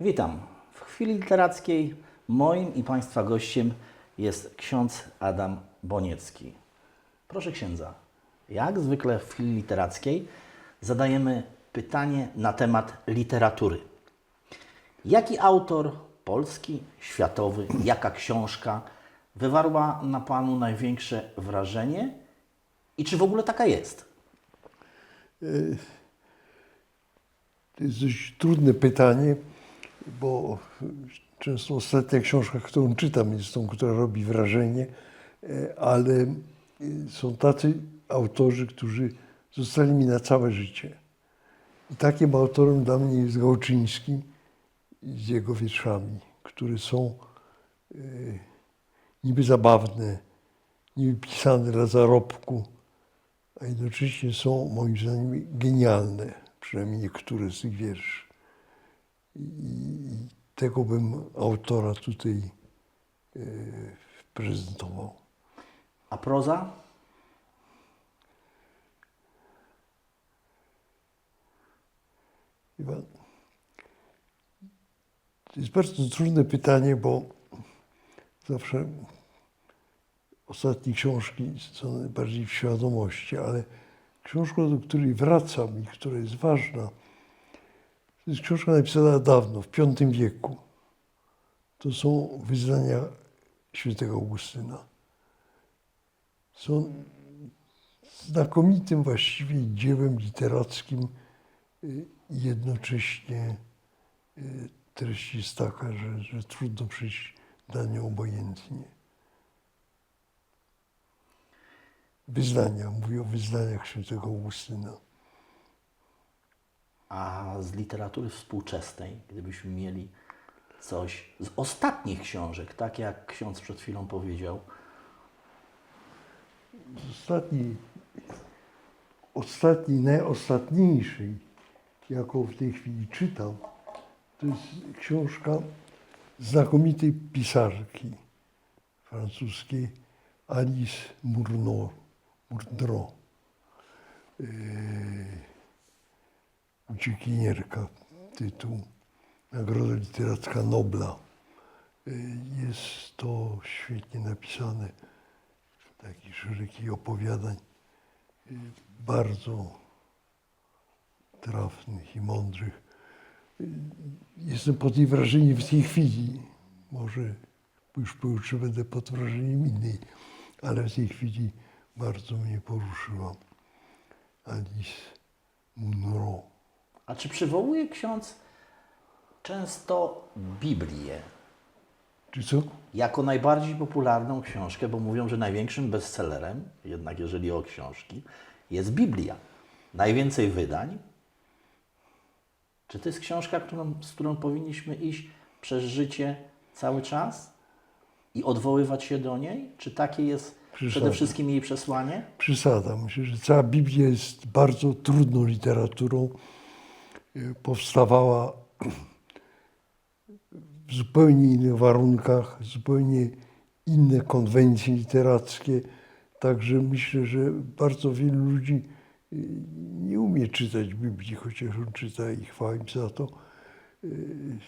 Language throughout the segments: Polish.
Witam. W chwili literackiej moim i Państwa gościem jest ksiądz Adam Boniecki. Proszę księdza, jak zwykle w chwili literackiej zadajemy pytanie na temat literatury. Jaki autor polski, światowy, jaka książka wywarła na Panu największe wrażenie i czy w ogóle taka jest? To jest dość trudne pytanie, bo często ostatnia książka, którą czytam, jest tą, która robi wrażenie, e, ale e, są tacy autorzy, którzy zostali mi na całe życie. I takim autorem dla mnie jest Gałczyński z jego wierszami, które są e, niby zabawne, niby pisane dla zarobku, a jednocześnie są moim zdaniem genialne, przynajmniej niektóre z tych wierszy. I tego bym autora tutaj e, prezentował. A proza? To jest bardzo trudne pytanie, bo zawsze ostatnie książki są najbardziej w świadomości, ale książką, do której wracam i która jest ważna, to jest książka napisana dawno, w V wieku. To są wyznania świętego Augustyna. Są znakomitym właściwie dziełem literackim y, i jednocześnie y, treść jest taka, że, że trudno przyjść na nią obojętnie. Wyznania, mówię o wyznaniach świętego Augustyna. A z literatury współczesnej, gdybyśmy mieli coś z ostatnich książek, tak jak ksiądz przed chwilą powiedział, Z ostatniej, ostatniej, najostatniejszej, jaką w tej chwili czytam, to jest książka znakomitej pisarki francuskiej Alice Murnau, Murdro. Yy, uciekinierka, tytuł Nagroda Literacka Nobla. Yy, Jest to świetnie napisane, takich szerokich opowiadań, yy, bardzo trafnych i mądrych. Yy, Jestem pod jej wrażeniem w tej chwili. Może już pojutrze będę pod wrażeniem innej, ale w tej chwili bardzo mnie poruszyła Alice Munro. a czy przywołuje ksiądz często Biblię Czy co? jako najbardziej popularną książkę, bo mówią, że największym bestsellerem, jednak jeżeli o książki, jest Biblia. Najwięcej wydań. Czy to jest książka, którą, z którą powinniśmy iść przez życie cały czas i odwoływać się do niej? Czy takie jest przede wszystkim jej przesłanie? Przesada. Myślę, że cała Biblia jest bardzo trudną literaturą. Y, Powstawała w zupełnie innych warunkach, zupełnie inne konwencje literackie. Także myślę, że bardzo wielu ludzi y, nie umie czytać Biblii, chociaż on czyta i chwała im za to. Y,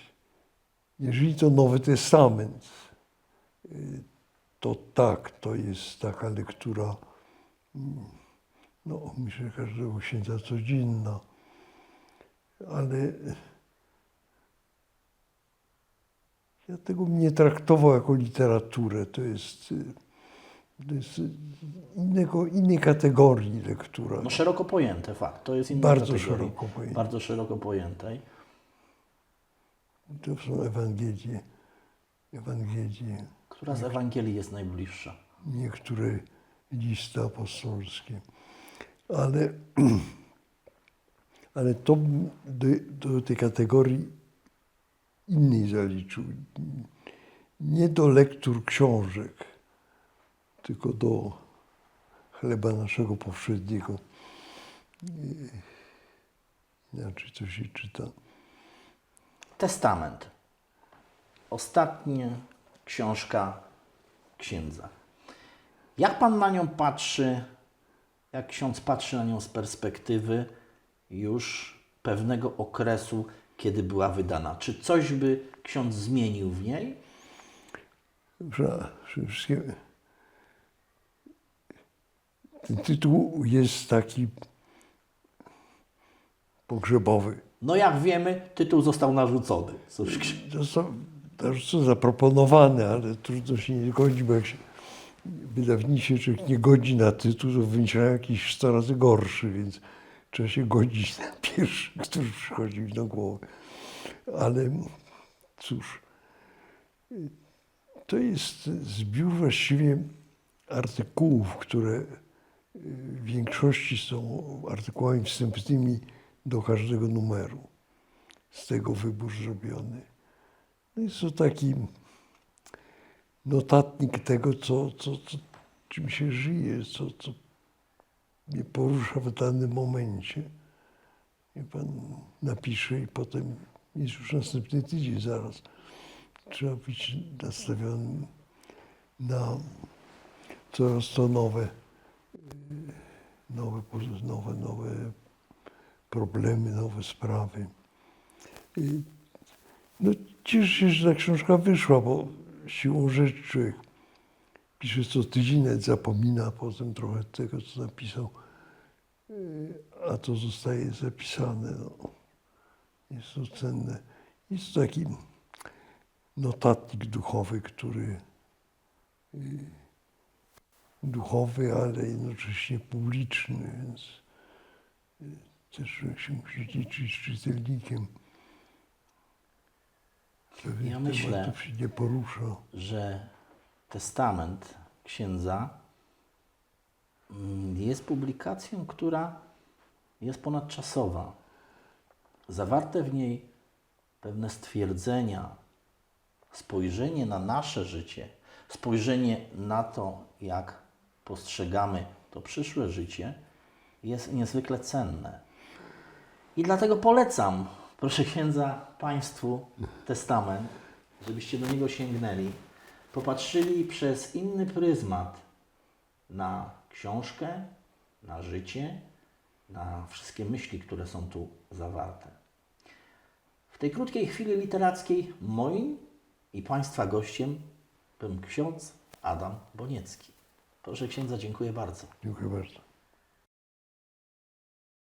Jeżeli to Nowy Testament, to tak, to jest taka lektura, no myślę, każdego księdza codzienna, ale ja tego bym nie traktował jako literaturę. To jest, to jest innego, innej kategorii lektura. No szeroko pojęte, fakt. To jest inna Bardzo szeroko pojęte. Bardzo szeroko pojętej. To są Ewangelie, Ewangelie, Która z Ewangelii jest najbliższa? niektóre listy apostolskie. Ale, ale to do, do tej kategorii innej zaliczył. Nie do lektur książek, tylko do chleba naszego powszedniego. Nie- Inaczej to się czyta. Testament. Ostatnia książka księdza. Jak pan na nią patrzy, jak ksiądz patrzy na nią z perspektywy już pewnego okresu, kiedy była wydana. Czy coś by ksiądz zmienił w niej? Że Wszystkie... Ten tytuł jest taki pogrzebowy. No jak wiemy, tytuł został narzucony. Cóż, Został narzucony, zaproponowany, ale trudno się nie zgodzić, bo jak się wydawniczy człowiek nie godzi na tytuł, to wymyśla jakiś 100 razy gorszy, więc trzeba się godzić na pierwszy, który przychodzi mi do głowy. Ale cóż, to jest zbiór właściwie artykułów, które w większości są artykułami wstępnymi do każdego numeru. Z tego wybór zrobiony. Jest to taki notatnik tego, co, co, co, czym się żyje, co, co mnie porusza w danym momencie. I pan napisze i potem jest już następny tydzień zaraz. Trzeba być nastawionym na coraz to nowe, y, nowe, nowe, nowe problemy, nowe sprawy. Y, No, cieszę się, że ta książka wyszła, bo siłą rzeczy człowiek pisze co tydzień, zapomina potem trochę tego, co napisał, Y, a to zostaje zapisane. No. Jest to cenne. Jest to taki notatnik duchowy, który y, duchowy, ale jednocześnie publiczny, więc y, też człowiek się musi liczyć z czytelnikiem. Ja myślę- tematów się nie porusza. że testament księdza mm, jest publikacją, która jest ponadczasowa. Zawarte w niej pewne stwierdzenia, spojrzenie na nasze życie, spojrzenie na to, jak postrzegamy to przyszłe życie, jest niezwykle cenne. I dlatego polecam, proszę księdza, Państwu testament, żebyście do niego sięgnęli, popatrzyli przez inny pryzmat na książkę, na życie, na wszystkie myśli, które są tu zawarte. W tej krótkiej chwili literackiej moim i Państwa gościem był ksiądz Adam Boniecki. Proszę księdza, dziękuję bardzo. Dziękuję bardzo.